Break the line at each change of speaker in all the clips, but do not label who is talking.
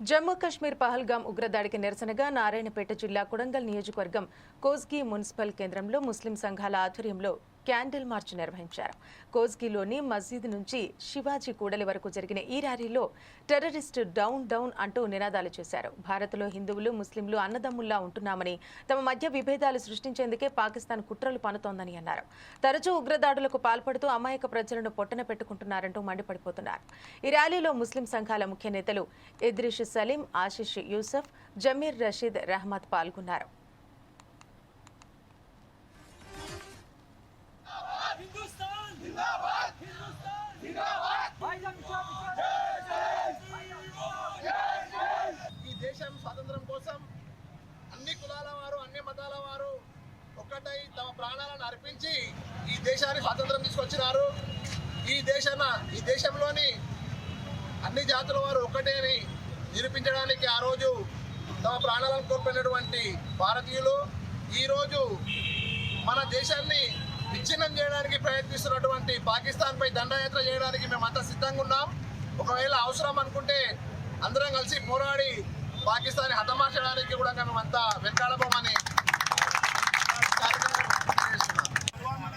జమ్మూ కాశ్మీర్ పహల్గాం ఉగ్రదాడికి నిరసనగా నారాయణపేట జిల్లా కొడంగల్ నియోజకవర్గం కోస్గి మున్సిపల్ కేంద్రంలో ముస్లిం సంఘాల ఆధ్వర్యంలో క్యాండిల్ మార్చ్ నిర్వహించారు. కోజ్గిలోని మసీద్ నుంచి శివాజీ కూడలి వరకు జరిగిన ఈ ర్యాలీలో టెర్రరిస్ట్ డౌన్ డౌన్ అంటూ నినాదాలు చేశారు. భారత్లో హిందువులు ముస్లింలు అన్నదమ్ముల్లా ఉంటున్నామని తమ మధ్య విభేదాలు సృష్టించేందుకే పాకిస్తాన్ కుట్రలు పనుతోందని అన్నారు. తరచూ ఉగ్రదాడులకు పాల్పడుతూ అమాయక ప్రజలను పొట్టన పెట్టుకుంటున్నారంటూ మండిపడిపోతున్నారు. ఈ ర్యాలీలో ముస్లిం సంఘాల ముఖ్య నేతలు ఇద్రిష్ సలీం ఆశిష్ యూసఫ్ జమీర్ రషీద్ రహమత్ పాల్గొన్నారు.
हिंदुस्तान जिंदाबाद हिंदुस्तान जिंदाबाद भाईजान
ఈ దేశం స్వాతంత్రం కోసం అన్ని కులాల వారు అన్ని మతాల వారు ఒక్కటై తమ ప్రాణాలను అర్పించి ఈ దేశాన్ని స్వాతంత్రం తీసుకొచ్చినారు ఈ దేశాన ఈ దేశంలోని అన్ని జాతుల వారు ఒక్కటే అని నిరూపించడానికి ఆ రోజు తమ ప్రాణాలను కోల్పోయినటువంటి భారతీయులు ఈరోజు మన దేశాన్ని విచ్ఛిన్నం చేయడానికి ప్రయత్నిస్తున్నటువంటి పాకిస్తాన్పై దండయాత్ర చేయడానికి మేమంతా సిద్ధంగా ఉన్నాం. ఒకవేళ అవసరం అనుకుంటే అందరం కలిసి పోరాడి పాకిస్తాన్ హతమార్చడానికి కూడా మేమంతా వెనకాడబోమని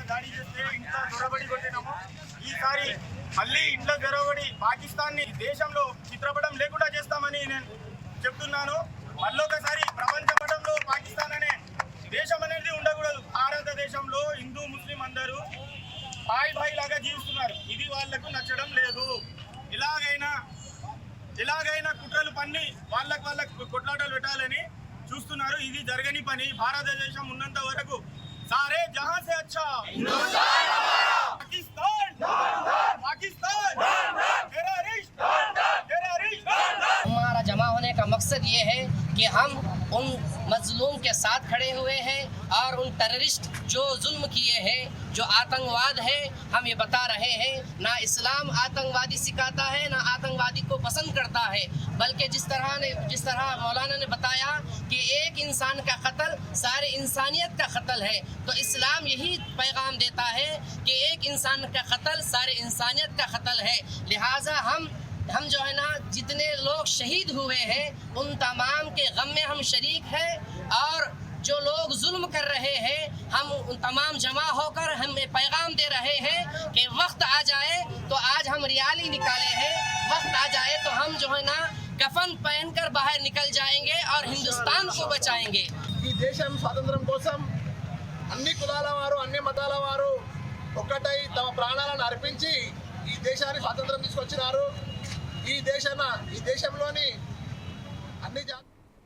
దాడి చేస్తే ఇంట్లో దొరబడి కొట్టినాము ఈసారి మళ్ళీ ఇంట్లో దొరబడి పాకిస్తాన్ని దేశంలో చిత్రపటం లేకుండా చేస్తామని నేను చెప్తున్నాను. మళ్ళొకసారి ప్రపంచ పటంలో పాకిస్తాన్ అనే దేశం అనేది ఉండకూడదు భారతదేశంలో హిందూ ముస్లిం అందరూ బాయ్ బాయ్ లాగా జీవిస్తున్నారు ఇది వాళ్లకు నచ్చడం లేదు ఇలాగైనా ఎలాగైనా కుట్రలు పన్ని వాళ్ళకి వాళ్ళకి కొట్లాటలు పెట్టాలని చూస్తున్నారు ఇది జరగని పని భారతదేశం ఉన్నంత వరకు సారే జహాं से अच्छा पाकिस्तान पाकिस्तान टेररिस्ट टेररिस्ट
हमारा जमा होने का मकसद ये है कि हम उन मजलूम के साथ खड़े हुए हैं और उन टेररिस्ट जो जुल्म किए हैं, जो आतंकवाद है, हम ये बता रहे हैं, ना इस्लाम आतंकवादी सिखाता है, ना आतंकवादी को पसंद करता है, बल्कि जिस तरह ने, जिस तरह मौलाना ने बताया कि एक इंसान का कत्ल सारे इंसानियत का कत्ल है तो इस्लाम यही पैगाम देता है कि एक इंसान का कत्ल सारे इंसानियत का कत्ल है। लिहाजा हम जितने लोग शहीद हुए हैं उन तमाम के गम में हम शरीक हैं और जो लोग जुल्म कर रहे हैं हम उन तमाम जमा होकर हम ये पैगाम दे रहे हैं कि वक्त आ जाए तो आज हम रियाली निकाले हैं वक्त आ जाए तो हम जो है ना कफन पहनकर बाहर निकल जाएंगे और हिंदुस्तान को बचाएंगे
ఈ దేశం స్వాతంత్రం కోసం అన్ని కులాల వారు అన్ని మతాల వారు ఒక్కటై తమ ప్రాణాలను అర్పించి ఈ దేశాన్ని స్వాతంత్రం తీసుకొచ్చినారు ఈ దేశాన ఈ దేశంలోని అన్ని జాతీయ